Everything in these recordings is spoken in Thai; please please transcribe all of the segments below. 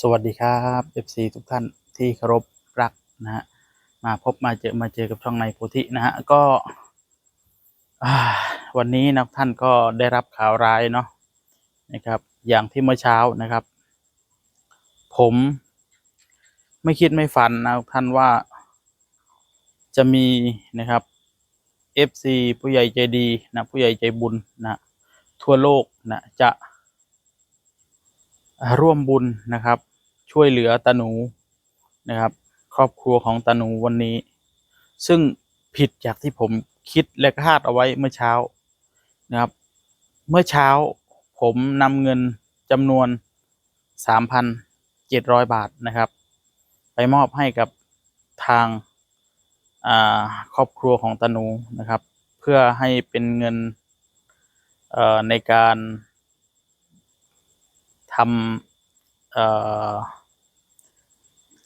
สวัสดีครับ FC ทุกท่านที่เคารพรักนะฮะมาพบมาเจอมาเจอกับช่องในโพธินะฮะก็วันนี้นะท่านก็ได้รับข่าวร้ายเนาะนะครับ อย่างที่เมื่อเช้านะครับ ผมไม่คิดไม่ฝันนะท่านว่าจะมีนะครับ FC ผู้ใหญ่ใจดีนะผู้ใหญ่ใจบุญนะทั่วโลกนะจะ ร่วมบุญนะครับ ช่วยเหลือตาหนูนะครับ ครอบครัวของตาหนูวันนี้ ซึ่งผิดจากที่ผมคิดและคาดเอาไว้เมื่อเช้านะครับ เมื่อเช้าผมนำเงินจำนวน 3,700 บาทนะครับ ไปมอบให้กับทางครอบครัวของตาหนูนะครับ เพื่อให้เป็นเงินในการ ทำ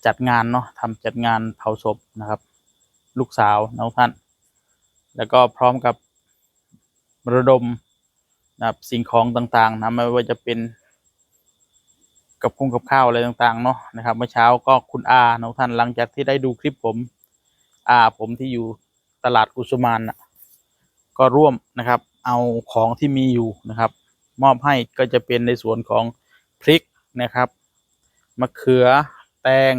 จัดงานเนาะทำจัดงานเผาศพนะครับ ลูกสาวน้องท่าน แล้วก็พร้อมกับระดมนะครับสิ่งของต่างๆนะไม่ว่าจะเป็นกับคุงกับข้าวอะไรต่างๆเนาะนะครับเมื่อเช้าก็คุณอาน้องท่านหลังจากที่ได้ดูคลิปผมอาผมที่อยู่ตลาดกุสุมานนะก็ร่วมนะครับ เอาของที่มีอยู่นะครับ มอบให้ก็จะเป็นในส่วนของ พริกนะครับมะเขือแตง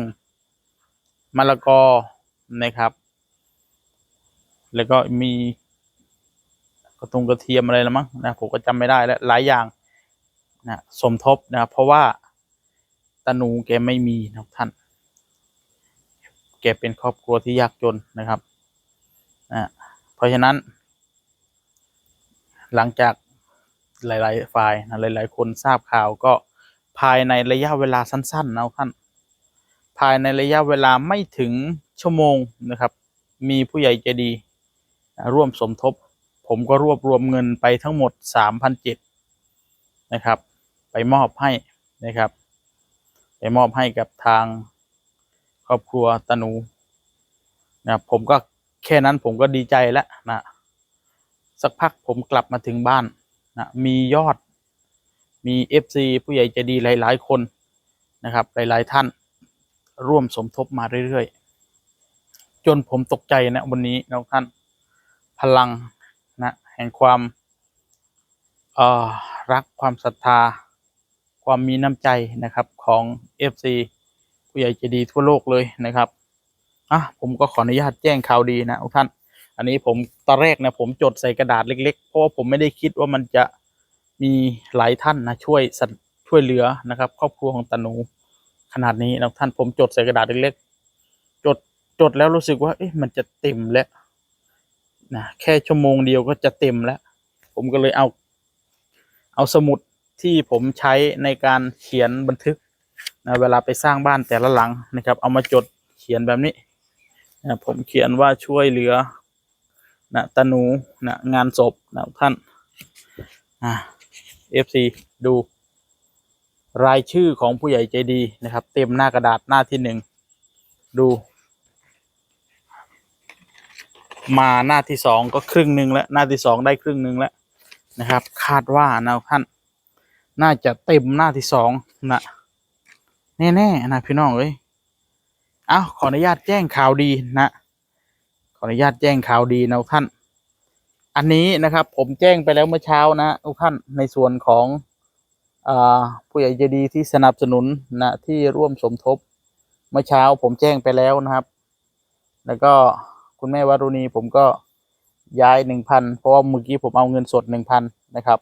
มะละกอนะครับ แล้วก็มีกระตุงกระเทียมอะไรละมั้งนะผมก็จำไม่ได้แล้วหลายอย่างนะสมทบนะครับเพราะว่าตาหนูแกไม่มีนะท่าน แกเป็นครอบครัวที่ยากจนนะครับนะเพราะฉะนั้น หลังจากหลาย ๆ ฝ่ายนะหลาย ๆ คนทราบข่าวก็ ภายในระยะเวลาสั้นๆนะท่าน ภายในระยะเวลาไม่ถึงชั่วโมงนะครับ มีผู้ใหญ่ใจดี ร่วมสมทบ ผมก็รวบรวมเงินไปทั้งหมดสามพันเจ็ดนะครับ ไปมอบให้นะครับ ไปมอบให้กับทางครอบครัวตาหนูนะผมก็แค่นั้นผมก็ดีใจแล้วนะ สักพักผมกลับมาถึงบ้านนะมียอด มีเอฟซีผู้ใหญ่ใจดีหลาย ๆ คนนะครับ หลาย ๆ ท่านร่วมสมทบมาเรื่อย ๆ จนผมตกใจนะวันนี้นะท่านพลังนะแห่งความเอ่อรักความศรัทธา ความมีน้ำใจนะครับของเอฟซีผู้ใหญ่ใจดีทั่วโลกเลยนะครับอะผมก็ขออนุญาตแจ้งข่าวดีนะทุกท่าน อันนี้ผมตอนแรกนะผมจดใส่กระดาษเล็กๆ เพราะว่าผมไม่ได้คิดว่ามันจะ มีหลายท่านนะช่วยสัตช่วยเหลือนะครับ ครอบครัวของตาหนูขนาดนี้นะท่านผมจดใส่กระดาษเล็กๆจดจดแล้วรู้สึกว่าเอ๊ะมันจะเต็มแล้วนะแค่ชั่วโมงเดียวก็จะเต็มแล้ว ผมก็เลยเอา เอาสมุดที่ผมใช้ในการเขียนบันทึกนะเวลาไปสร้างบ้านแต่ละหลังนะครับ เอามาจดเขียนแบบนี้นะผมเขียนว่าช่วยเหลือนะตาหนูนะงานศพนะท่านอ่า เอฟซีดู รายชื่อของผู้ใหญ่ใจดีนะครับ เต็มหน้ากระดาษหน้าที่หนึ่งดู มาหน้าที่สองก็ครึ่งหนึ่งแล้ว หน้าที่สองได้ครึ่งหนึ่งแล้วนะครับ คาดว่านะท่าน น่าจะเต็มหน้าที่สองนะแน่ๆนะพี่น้องเอ้ยอ้าขออนุญาตแจ้งข่าวดีนะ ขออนุญาตแจ้งข่าวดีนะท่าน อันนี้นะครับผมแจ้งไปแล้วเมื่อเช้านะทุกท่านในส่วนของอผู้ใหญ่ใจดีที่สนับสนุนนะที่ร่วมสมทบเมื่อเช้าผมแจ้งไปแล้วนะครับ แล้วก็คุณแม่วารุณีผมก็ย้ายหนึ่งพันเพราะว่าเมื่อกี้ผมเอาเงินสดหนึ่งพันนะครับ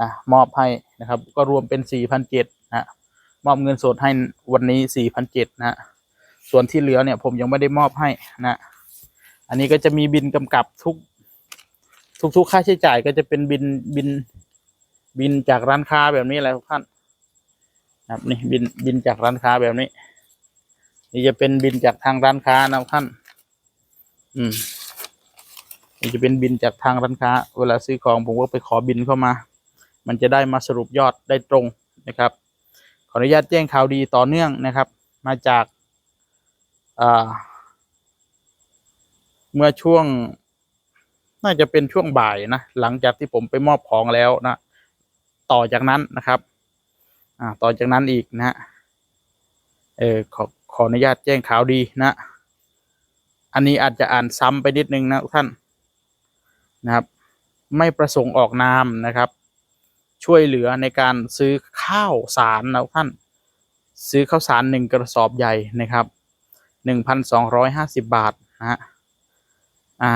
อะมอบให้นะครับ ก็รวมเป็นสี่พันเจ็ดนะมอบเงินสดให้วันนี้สี่พันเจ็ดนะส่วนที่เหลือเนี่ยผมยังไม่ได้มอบให้นะ อันนี้ก็จะมีบินกำกับทุก ทุกทุกค่าใช้จ่ายก็จะเป็นบินบิน บินจากร้านค้าแบบนี้แหละทุกท่านครับนี่บินบินจากร้านค้าแบบนี้ นี่จะเป็นบินจากทางร้านค้านะทุกท่าน อืมนี่จะเป็นบินจากทางร้านค้า เวลาซื้อของผมก็ไปขอบินเข้ามา มันจะได้มาสรุปยอดได้ตรงนะครับ ขออนุญาตแจ้งข่าวดีต่อเนื่องนะครับ มาจากอ่าเมื่อช่วง น่าจะเป็นช่วงบ่ายนะ หลังจากที่ผมไปมอบของแล้วนะ ต่อจากนั้นนะครับ อ่า ต่อจากนั้นอีกนะ เออขอขออนุญาตแจ้งข่าวดีนะ อันนี้อาจจะอ่านซ้ำไปนิดนึงนะท่านนะครับ ไม่ประสงค์ออกนามนะครับ ช่วยเหลือในการซื้อข้าวสารนะท่าน ซื้อข้าวสารหนึ่งกระสอบใหญ่นะครับหนึ่งพันสองร้อยห้าสิบบาทนะฮะ อ่า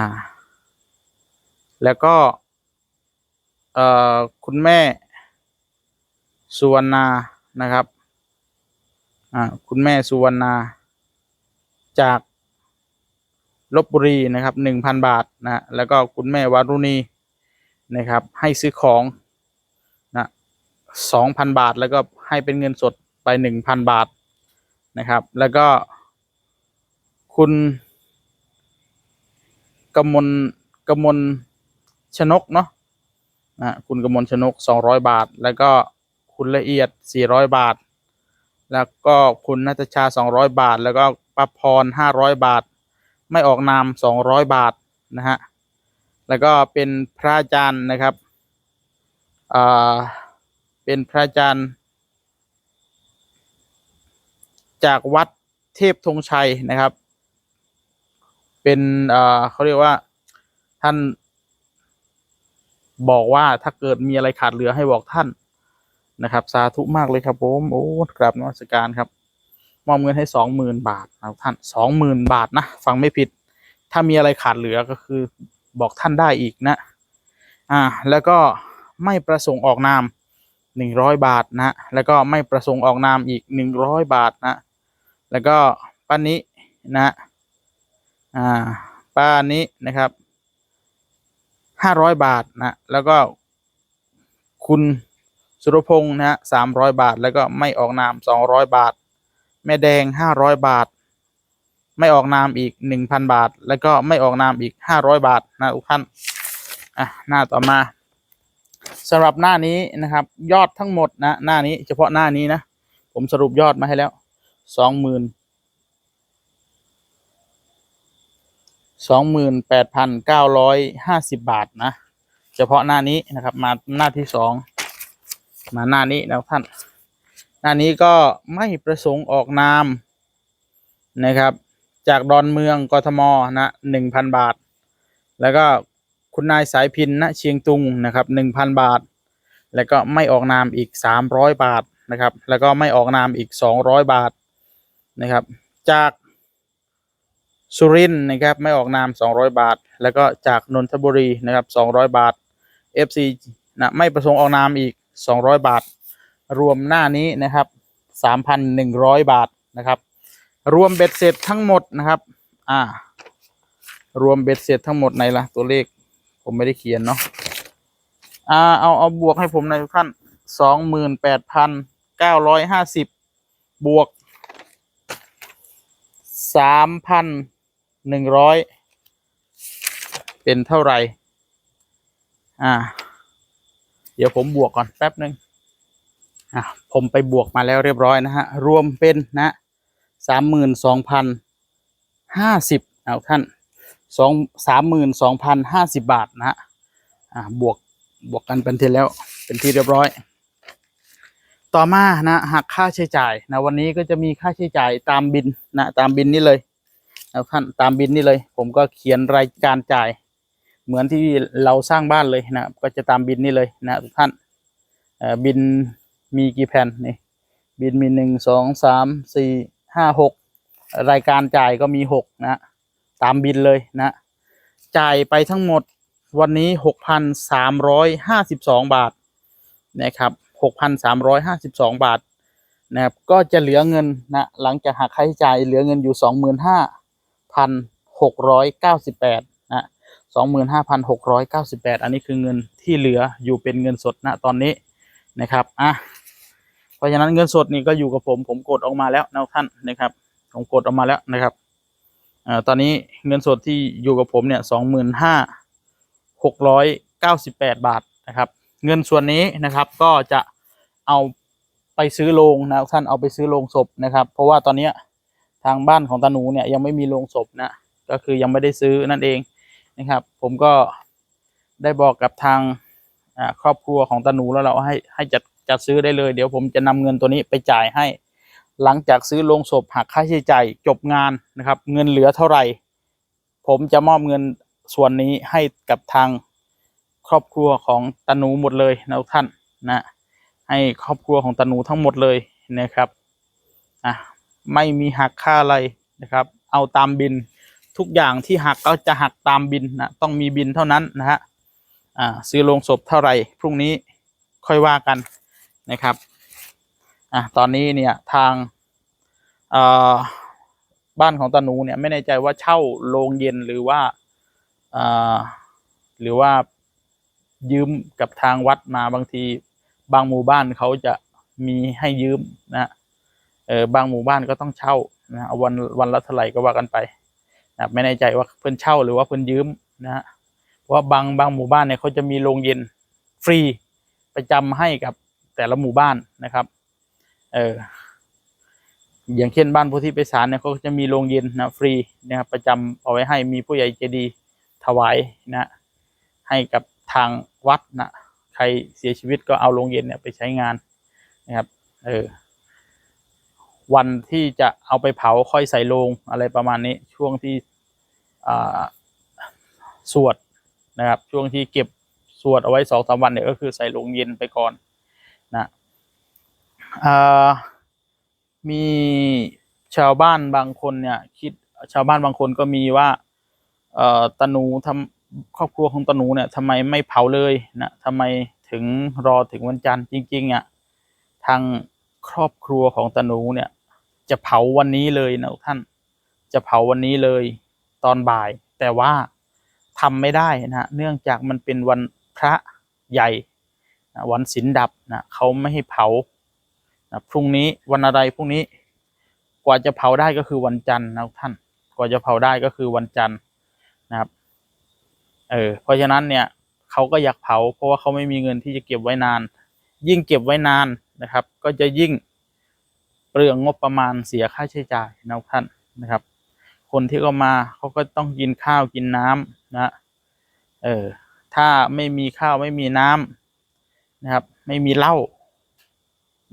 แล้วก็คุณแม่สุวรรณานะครับคุณแม่สุวรรณา จากลบบุรีนะครับหนึ่งพันบาทนะแล้วก็คุณแม่วารุณีนะครับ ให้ซื้อของนะสองพันบาทแล้วก็ให้เป็นเงินสดไปหนึ่งพันบาทนะครับ แล้วก็คุณกมลกมล ชนกเนาะนะคุณกมลชนกสองร้อยบาท แล้วก็คุณละเอียดสี่ร้อยบาท แล้วก็คุณนัทชาสองร้อยบาท แล้วก็ป้าพรห้าร้อยบาท ไม่ออกนามสองร้อยบาทนะฮะแล้วก็เป็นพระอาจารย์นะครับอ่าเป็นพระอาจารย์ จากวัดเทพธงชัยนะครับ เป็นอ่อเขาเรียกว่าท่าน บอกว่าถ้าเกิดมีอะไรขาดเหลือให้บอกท่านนะครับ สาธุมากเลยครับผมโอ้กราบนมัสการครับ มอบเงินให้สองหมื่นบาทนะท่านสองหมื่นบาทนะฟังไม่ผิด ถ้ามีอะไรขาดเหลือก็คือบอกท่านได้อีกนะ อ่า แล้วก็ไม่ประสงค์ออกนามหนึ่งร้อยบาทนะแล้วก็ไม่ประสงค์ออกนามอีกหนึ่งร้อยบาทนะ แล้วก็ป้านินะ อ่าป้านินะครับ ห้าร้อยบาทนะแล้วก็คุณสุรพงศ์นะฮะสามร้อยบาท แล้วก็ไม่ออกนามสองร้อยบาท แม่แดงห้าร้อยบาท ไม่ออกนามอีกหนึ่งพันบาท แล้วก็ไม่ออกนามอีกห้าร้อยบาทนะทุกท่านอะหน้าต่อมาสำหรับหน้านี้นะครับยอดทั้งหมดนะหน้านี้เฉพาะหน้านี้นะ ผมสรุปยอดมาให้แล้วสองหมื่น สองหมื่นแปดพันเก้าร้อยห้าสิบบาทนะ เฉพาะหน้านี้นะครับ มาหน้าที่สองมาหน้านี้นะท่าน หน้านี้ก็ไม่ประสงค์ออกนามนะครับ จากดอนเมืองกทมนะหนึ่งพันบาท แล้วก็คุณนายสายพินณเชียงตุงนะครับหนึ่งพันบาท แล้วก็ไม่ออกนามอีกสามร้อยบาทนะครับ แล้วก็ไม่ออกนามอีกสองร้อยบาทนะครับ จาก สุรินนะครับไม่ออกนามสองร้อยบาท แล้วก็จากนนทบุรีนะครับสองร้อยบาท FC นะไม่ประสงค์ออกนามอีกสองร้อยบาท รวมหน้านี้นะครับสามพันหนึ่งร้อยบาทนะครับ รวมเบ็ดเสร็จทั้งหมดนะครับอ่ารวมเบ็ดเสร็จทั้งหมดในละตัวเลขผมไม่ได้เขียนเนาะอ่าเอาเอาบวกให้ผมน่อยทุกท่านสองหมื่นแปดพันเก้าร้อยห้าสิบบวกสามพัน หนึ่งร้อยเป็นเท่าไหร่ อ่า เดี๋ยวผมบวกก่อนแป๊บหนึ่งอะผมไปบวกมาแล้วเรียบร้อยนะฮะ รวมเป็นนะสามหมื่นสองพันห้าสิบเอาท่านสองสามหมื่นสองพันห้าสิบบาทนะฮะ อ่า บวกบวกกันเป็นทีแล้ว เป็นที่เรียบร้อยต่อมานะหักค่าใช้จ่ายนะวันนี้ก็จะมีค่าใช้จ่ายตามบินนะตามบินนี่เลย นะท่านตามบินนี่เลย ผมก็เขียนรายการจ่าย เหมือนที่เราสร้างบ้านเลยนะก็จะตามบินนี่เลยนะทุกท่านบินมีกี่แผ่นนี่บินมีหนึ่งสองสามสี่ห้าหกรายการจ่ายก็มีหกนะตามบินเลยนะจ่ายไปทั้งหมดวันนี้หกพันสามร้อยห้าสิบสองบาทนะครับหกพันสามร้อยห้าสิบสองบาทนะครับก็จะเหลือเงินนะหลังจากหักค่าใช้จ่ายเหลือเงินอยู่สองหมื่นห้า พันหกร้อยเก้าสิบแปดนะสองหมื่นห้าพันหกร้อยเก้าสิบแปดอันนี้คือเงินที่เหลืออยู่เป็นเงินสดณตอนนี้นะครับอะเพราะฉะนั้นเงินสดนี่ก็อยู่กับผมผมกดออกมาแล้วนะท่านนะครับ ผมกดออกมาแล้วนะครับอ่อตอนนี้เงินสดที่อยู่กับผมเนี่ยสองหมื่นห้าหกร้อยเก้าสิบแปดบาทนะครับ เงินส่วนนี้นะครับก็จะเอาไปซื้อโรงนะท่านเอาไปซื้อโรงศพนะครับ เพราะว่าตอนเนี้ย ทางบ้านของตาหนูเนี่ยยังไม่มีโรงศพนะก็คือยังไม่ได้ซื้อนั่นเองนะครับ ผมก็ได้บอกกับทางครอบครัวของตาหนูแล้วเราให้ให้จัดจัดซื้อได้เลย เดี๋ยวผมจะนำเงินตัวนี้ไปจ่ายให้ หลังจากซื้อโลงศพหักค่าใช้จ่ายจบงานนะครับ เงินเหลือเท่าไหร่ ผมจะมอบเงินส่วนนี้ให้กับทางครอบครัวของตาหนูหมดเลยนะท่านนะให้ครอบครัวของตาหนูทั้งหมดเลยนะครับอะ ไม่มีหักค่าอะไรนะครับ เอาตามบินทุกอย่างที่หักก็จะหักตามบินนะต้องมีบินเท่านั้นนะฮะอ่าซื้อโลงศพเท่าไหร่พรุ่งนี้ค่อยว่ากันนะครับอะตอนนี้เนี่ยทางอ่อบ้านของตาหนูเนี่ยไม่แน่ใจว่าเช่าโรงเย็นหรือว่าอ่าหรือว่ายืมกับทางวัดมาบางทีบางหมู่บ้านเขาจะมีให้ยืมนะ เออบางหมู่บ้านก็ต้องเช่านะเอาวันวันละเท่าไหร่ก็ว่ากันไปนะไม่แน่ใจว่าเพิ่อนเช่าหรือว่าเพิ่อนยืมนะฮะเพราะว่าบางบางหมู่บ้านเนี่ยเขาจะมีโรงเย็นฟรีประจำให้กับแต่ละหมู่บ้านนะครับเอออย่างเช่นบ้านโพุทธิไปสารเนี่ยเขาจะมีโรงเย็นนะฟรีนะครับประจำเอาไว้ให้มีผู้ใหญ่ใจดีถวายนะให้กับทางวัดนะใครเสียชีวิตก็เอาโรงเย็นเนี่ยไปใช้งานนะครับเออ วันที่จะเอาไปเผาค่อยใส่ลงอะไรประมาณนี้ช่วงที่สวดนะครับ ช่วงที่เก็บสวดเอาไว้สองสามวันเนี่ยก็คือใส่ลงเย็นไปก่อนนะมีชาวบ้านบางคนเนี่ยคิดชาวบ้านบางคนก็มีว่าตาหนูทำครอบครัวของตาหนูเนี่ยทำไมไม่เผาเลยนะทำไมถึงรอถึงวันจันทร์จริงๆอะทางครอบครัวของตาหนูเนี่ย จะเผาวันนี้เลยนะท่าน จะเผาวันนี้เลยตอนบ่าย แต่ว่าทำไม่ได้นะฮะเนื่องจากมันเป็นวันพระใหญ่นะวันศีลดับนะเขาไม่ให้เผานะพรุ่งนี้วันอะไรพรุ่งนี้ กว่าจะเผาได้ก็คือวันจันทร์นะท่าน กว่าจะเผาได้ก็คือวันจันทร์นะครับ เออ เพราะฉะนั้นเนี่ยเขาก็อยากเผา เพราะว่าเขาไม่มีเงินที่จะเก็บไว้นาน ยิ่งเก็บไว้นานนะครับ ก็จะยิ่ง เปลืองงบประมาณเสียค่าใช้จ่ายนะท่านนะครับ คนที่เขามาเขาก็ต้องกินข้าวกินน้ำนะเออถ้าไม่มีข้าวไม่มีน้ำนะครับ ไม่มีเหล้า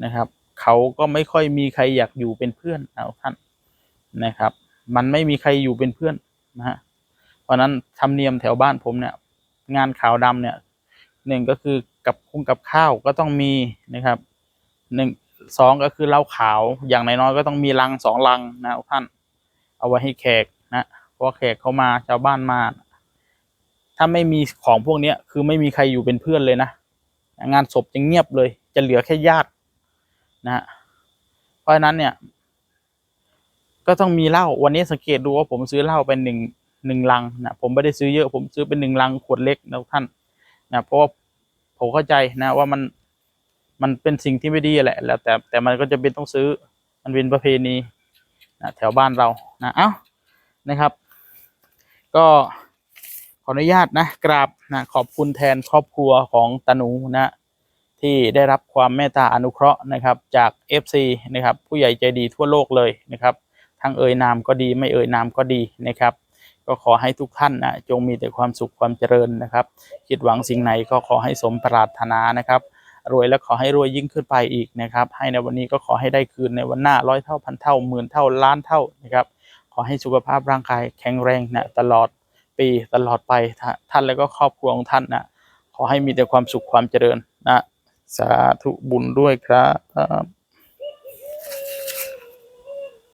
นะครับ เขาก็ไม่ค่อยมีใครอยากอยู่เป็นเพื่อนนะท่านนะครับ มันไม่มีใครอยู่เป็นเพื่อนนะฮะเพราะนั้นธรรมเนียมแถวบ้านผมเนี่ยงานขาวดำเนี่ยหนึ่งก็คือกับคุ้งกับข้าวก็ต้องมีนะครับหนึ่ง สองก็คือเหล้าขาวอย่างน้อยๆก็ต้องมีลังสองลังนะท่าน เอาไว้ให้แขกนะเพราะแขกเขามาชาวบ้านมา ถ้าไม่มีของพวกเนี้ยคือไม่มีใครอยู่เป็นเพื่อนเลยนะ งานศพจะเงียบเลย จะเหลือแค่ญาตินะฮะเพราะฉะนั้นเนี่ย ก็ต้องมีเหล้าวันนี้สังเกตดูว่าผมซื้อเหล้าเป็นหนึ่งหนึ่งลังนะผมไม่ได้ซื้อเยอะผมซื้อเป็นหนึ่งลังขวดเล็กนะท่านนะเพราะว่าผมเข้าใจนะว่ามัน มันเป็นสิ่งที่ไม่ดีแหละ แล้วแต่แต่มันก็จะเป็นต้องซื้อ มันเป็นประเพณีนะแถวบ้านเรานะเอ้านะครับ ก็ขออนุญาตนะกราบนะขอบคุณแทนครอบครัวของตาหนูนะที่ได้รับความเมตตาอนุเคราะห์นะครับ จาก FC นะครับ ผู้ใหญ่ใจดีทั่วโลกเลยนะครับ ทั้งเอ่ยนามก็ดีไม่เอ่ยนามก็ดีนะครับ ก็ขอให้ทุกท่านนะจงมีแต่ความสุขความเจริญนะครับ คิดหวังสิ่งไหนก็ขอให้สมปรารถนานะครับ รวยและขอให้รวยยิ่งขึ้นไปอีกนะครับ ให้ในวันนี้ก็ขอให้ได้คืนในวันหน้าร้อยเท่าพันเท่าหมื่นเท่าล้านเท่านะครับ ขอให้สุขภาพร่างกายแข็งแรงนะตลอดปีตลอดไปท่านและก็ครอบครัวของท่านนะขอให้มีแต่ความสุขความเจริญนะสาธุบุญด้วยครับ